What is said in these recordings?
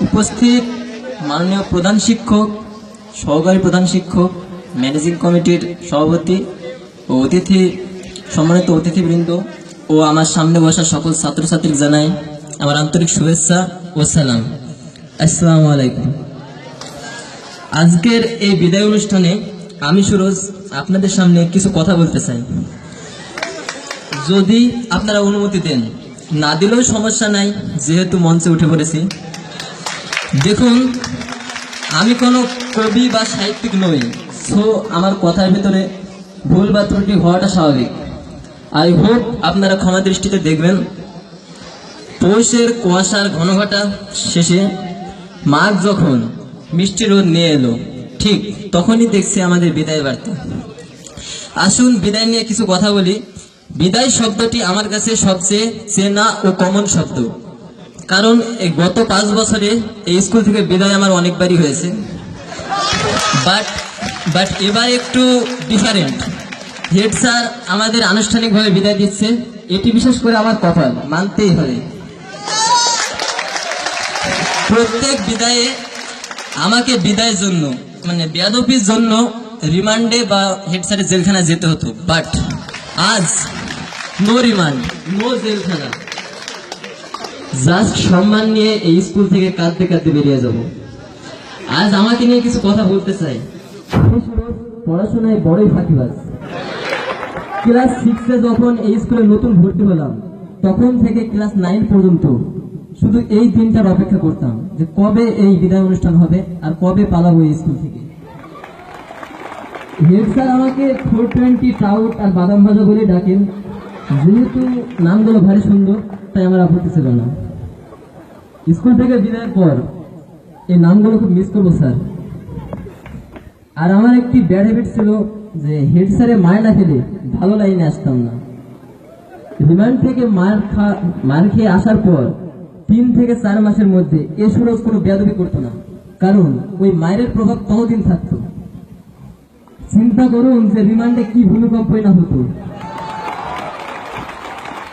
উপস্থিত মাননীয় প্রধান শিক্ষক, সহকারী প্রধান শিক্ষক, ম্যানেজিং কমিটির সভাপতি ও অতিথি, সম্মানিত অতিথিবৃন্দ ও আমার সামনে বসা সকল ছাত্রছাত্রী জানাই আমার আন্তরিক শুভেচ্ছা ও সালাম। আসসালামু আলাইকুম। আজকের এই বিদায় অনুষ্ঠানে আমি সুরজ আপনাদের সামনে কিছু কথা বলতে চাই। যদি আপনারা অনুমতি দেন না দিলেও সমস্যা নাই, যেহেতু মঞ্চে উঠে পড়েছি। দেখুন, আমি কোনো কবি বা সাহিত্যিক নই, সো আমার কথার ভিতরে ভুল বা ত্রুটি হওয়াটা স্বাভাবিক। আই হোপ আপনারা ক্ষমা দৃষ্টিতে দেখবেন। পৌষের কুয়াশার ঘনঘটা শেষে মাঘ যখন মিষ্টি রোদ নিয়ে এলো, ঠিক তখনই দেখছি আমাদের বিদায় বার্তা। আসুন, বিদায় নিয়ে কিছু কথা বলি। বিদায় শব্দটি আমার কাছে সবচেয়ে চেনা ও কমন শব্দ। কারণ গত পাঁচ বছরে এই স্কুল থেকে বিদায় আমার অনেকবারই হয়েছে। বাট বাট এবার একটু ডিফারেন্ট হেড স্যার আমাদের আনুষ্ঠানিকভাবে বিদায় দিচ্ছে। এটি বিশেষ করে আমার কপাল, মানতেই হবে। প্রত্যেক বিদায়ে আমাকে বিদায়ের জন্য মানে বেয়াদপির জন্য রিমান্ডে বা হেড স্যারের জেলখানায় যেতে হতো। বাট আজ জাস্ট সম্মান নিয়ে এই স্কুল থেকে কাঁদতে কাঁদতে বেরিয়ে যাব। আজ আমাকে নিয়ে কিছু কথা বলতে চাই। পড়াশোনায় বড়ই ফাঁকিবাজ। ক্লাস সিক্সে যখন এই স্কুলে নতুন ভর্তি হলাম, তখন থেকে ক্লাস নাইন পর্যন্ত শুধু এই দিনটার অপেক্ষা করতাম যে কবে এই বিদায় অনুষ্ঠান হবে আর কবে পালাবো এই স্কুল থেকে। হেড স্যার আমাকে ফোর টোয়েন্টি ট্রাউট আর বাদাম ভাজা বলে ডাকেন। যেহেতু নামগুলো ভারী সুন্দর, তাই আমার আপত্তি ছিল না। স্কুল থেকে বিদায়ের পর এই নামগুলো খুব মিস করব, স্যার। আর আমার একটি ব্যাড হ্যাবিট ছিল যে হেড স্যারে মায় না খেলে ভালো লাইনে আসতাম না। রিমান্ড থেকে মার খা, মার খেয়ে আসার পর তিন থেকে চার মাসের মধ্যে এ সুরজ কোনো বেয়াদবি করতো না। কারণ ওই মায়ের প্রভাব ততদিন থাকতো। চিন্তা করুন যে রিমান্ডে কি ভূমিকম্পই না হতো।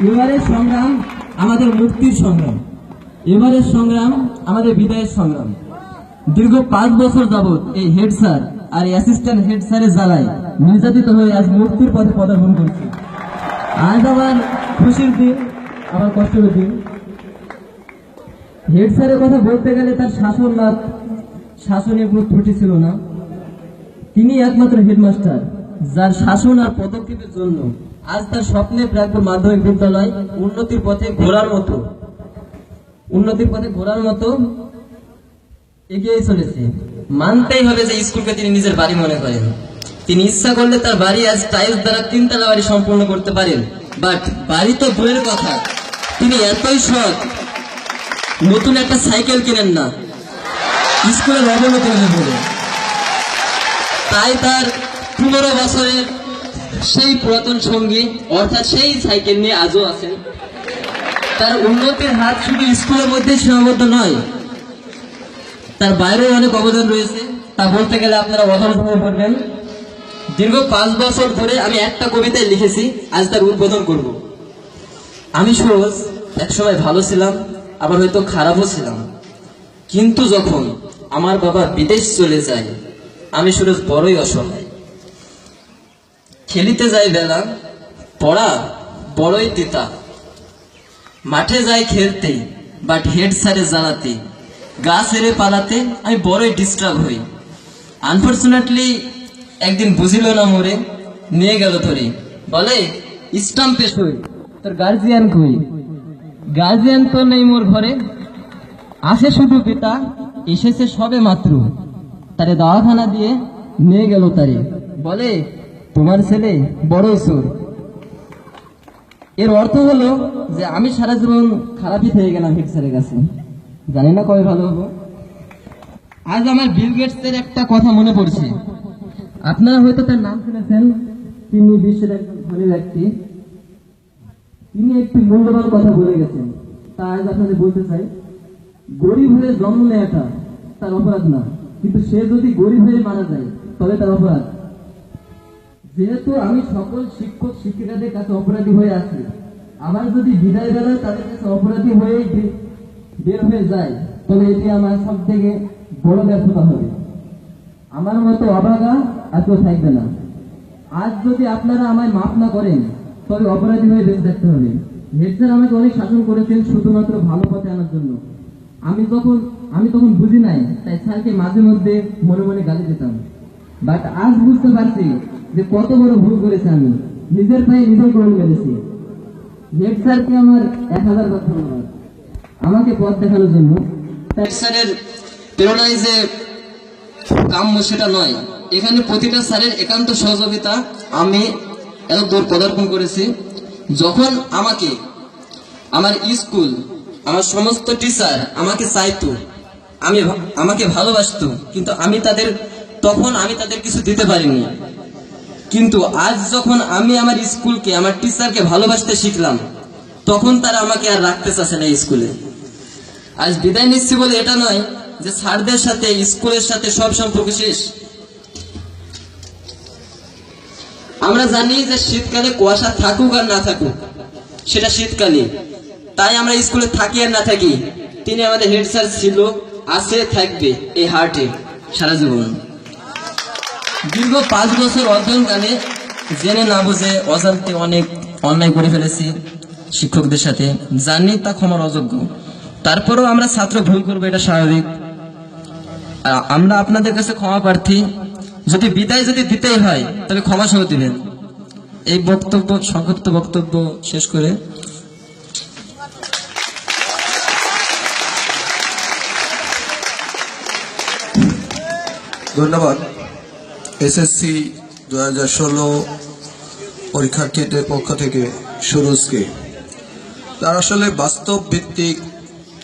এবারের সংগ্রাম আমাদের মুক্তির সংগ্রাম। এবারের সংগ্রাম আমাদের বিদায়ের সংগ্রাম। দীর্ঘ পাঁচ বছর যাবৎ এই হেড স্যার আর অ্যাসিস্ট্যান্ট হেড স্যারের জ্বালায় নির্যাতিত হয়ে আজ মুক্তির পথে পদার্পণ করছি। আজ আবার খুশির দিন, আবার কষ্টের দিন। হেড স্যারের কথা বলতে গেলে তার শাসন লাভ শাসনের কোনো ত্রুটি ছিল না। তিনি একমাত্র হেডমাস্টার যার শাসন আর পদক্ষেপের জন্য আজ তার স্বপ্নে প্রাকপুর মাধ্যমিক বিদ্যালয় উন্নতির পথে ঘোরার মতো, উন্নতির পথে ঘোরার মতো এগিয়ে চলেছে। মানতেই হবে যে স্কুলকে তিনি নিজের বাড়ি মনে করেন। তিনি ইচ্ছা করলে তার বাড়ি আজ টাইলস দ্বারা তিনতলা বাড়ি সম্পূর্ণ করতে পারেন। বাট বাড়ি তো দূরের কথা। তিনি এতই সৎ। নতুন একটা সাইকেল কিনেন না। স্কুলের অবনতি হয়ে তাই তার পনেরো বছরের সেই পুরাতন সঙ্গী, অর্থাৎ সেই সাইকেল নিয়ে আজও আছেন তার উন্নতির হাত শুধু স্কুলের মধ্যে সীমাবদ্ধ নয়, তার বাইরেও অনেক অবদান রয়েছে। তা বলতে গেলে আপনারা হয়ে পড়বেন। দীর্ঘ পাঁচ বছর ধরে আমি একটা কবিতায় লিখেছি, আজ তার উদ্বোধন করব। আমি সহজ, একসময় ভালো ছিলাম, আবার হয়তো খারাপও ছিলাম। কিন্তু যখন আমার বাবা বিদেশ চলে যায়, আমি সুরজ বড়ই অসহায়। খেলিতে যাই বেলা পড়া বড়ই তিতা। মাঠে যাই খেলতে বাট হেড স্যারে জ্বালাতে গা সেরে পালাতে আমি বড়ই ডিস্টার্ব হই। আনফর্চুনেটলি একদিন বুঝিল না মোরে, নিয়ে গেল ধরে। বলে, স্টাম্পে সই তোর গার্জিয়ান কই? গার্জিয়ান তো নেই মোর ঘরে। আসে শুধু পিতা, এসেছে সবে মাত্র। তারে দাওয়াখানা দিয়ে নিয়ে গেল তারে। বলে তোমার ছেলে বড় সুর। এর অর্থ হলো যে আমি সারা জীবন খারাপই থেকে গেলাম হেড স্যারের কাছে। জানি না কবে ভালো হব। আজ আমার বিল গেটসের একটা কথা মনে পড়ছে। আপনারা হয়তো তার নাম শুনেছেন, তিনি বিশ্বের একজন ধনী ব্যক্তি। তিনি একটি মূল্যবান কথা বলে গেছেন। তা আজ আপনাদের বলতে চাই, গরিব হয়ে জন্ম নেওয়াটা তার অপরাধ না, কিন্তু সে যদি গরিব হয়ে মারা যায়, তবে তার অপরাধ যেহেতু আমি সকল শিক্ষক শিক্ষিকাদের কাছে অপরাধী হয়ে আছি আবার যদি বিদায় বেলায় তাদের কাছে অপরাধী হয়ে বের হয়ে যায়, তবে এটি আমার সব থেকে বড় ব্যর্থতা হবে। আমার মতো অভাগা আর কেউ থাকবে না। আজ যদি আপনারা আমায় মাফ না করেন, তবে অপরাধী হয়ে বেঁচে থাকতে হবে। হেড স্যার আমাকে অনেক শাসন করেছেন শুধুমাত্র ভালো পথে আনার জন্য। আমি তখন আমি তখন বুঝি নাই, তাই স্যারকে মাঝে মধ্যে মনে মনে গালি দিতাম। বাট আজ বুঝতে পারছি যে কত বড় ভুল করেছি আমি। নিজের পায়ে নিজের গোল মেরেছি। হেড স্যারকে আমার এক হাজার বার ধন্যবাদ। আমাকে পথ দেখানোর জন্য। স্যারের প্রেরণায় যে কাম্য সেটা নয়। এখানে প্রতিটা স্যারের একান্ত সহযোগিতা আমি এত দূর পদার্পণ করেছি। যখন আমাকে, আমার স্কুল, আমার সমস্ত টিচার আমাকে চাইতো, আমি আমাকে ভালোবাসতো, কিন্তু আমি তাদের তখন আমি তাদের কিছু দিতে পারিনি। কিন্তু আজ যখন আমি আমার স্কুলকে, আমার টিচারকে ভালোবাসতে শিখলাম, তখন তারা আমাকে আর রাখতে চাচ্ছে না স্কুলে। আজ বিদায় নিচ্ছি বলে এটা নয় যে স্যারদের সাথে, স্কুলের সাথে সব সম্পর্ক শেষ। আমরা জানি যে শীতকালে কুয়াশা থাকুক আর না থাকুক, সেটা শীতকালে তাই আমরা স্কুলে থাকি আর না থাকি, তিনি আমাদের হেড স্যার ছিল, আছে, থাকবে, এই হার্টে সারা জীবন। দীর্ঘ পাঁচ বছর অধ্যয়নকালে জেনে না বুঝে অজান্তে অনেক অন্যায় করে ফেলেছি শিক্ষকদের সাথে। জানি তা ক্ষমার অযোগ্য। তারপরেও আমরা ছাত্র ভুল করব, এটা স্বাভাবিক। আমরা আপনাদের কাছে ক্ষমা প্রার্থী। যদি বিদায় যদি দিতেই হয়, তবে ক্ষমা সহ দিবেন। এই বক্তব্য, সংক্ষিপ্ত বক্তব্য শেষ করে ধন্যবাদ। এসএসসি দু হাজার ষোলো পরীক্ষার্থীদের পক্ষ থেকে সুরজকে তার আসলে বাস্তব ভিত্তিক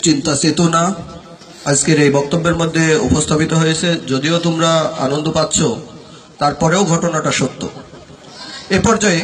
চিন্তা চেতনা আজকের এই বক্তব্যের মধ্যে উপস্থাপিত হয়েছে। যদিও তোমরা আনন্দ পাচ্ছ, তারপরেও ঘটনাটা সত্য। এ পর্যায়ে